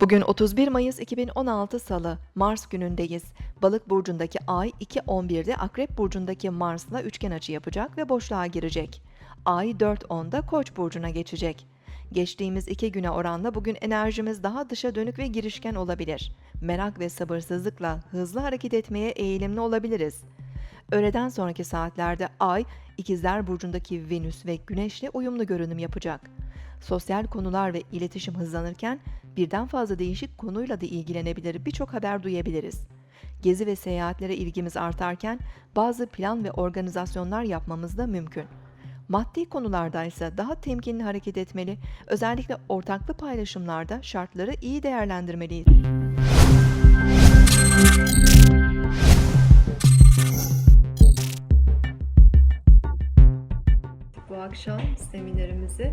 Bugün 31 Mayıs 2016 Salı, Mars günündeyiz. Balık burcundaki Ay 2.11'de Akrep burcundaki Mars'la üçgen açı yapacak ve boşluğa girecek. Ay 4.10'da Koç burcuna geçecek. Geçtiğimiz iki güne oranla bugün enerjimiz daha dışa dönük ve girişken olabilir. Merak ve sabırsızlıkla hızlı hareket etmeye eğilimli olabiliriz. Öğleden sonraki saatlerde Ay, İkizler Burcu'ndaki Venüs ve Güneş'le uyumlu görünüm yapacak. Sosyal konular ve iletişim hızlanırken birden fazla değişik konuyla da ilgilenebilir birçok haber duyabiliriz. Gezi ve seyahatlere ilgimiz artarken bazı plan ve organizasyonlar yapmamız da mümkün. Maddi konularda ise daha temkinli hareket etmeli, özellikle ortaklı paylaşımlarda şartları iyi değerlendirmeliyiz. Bu akşam seminerimizi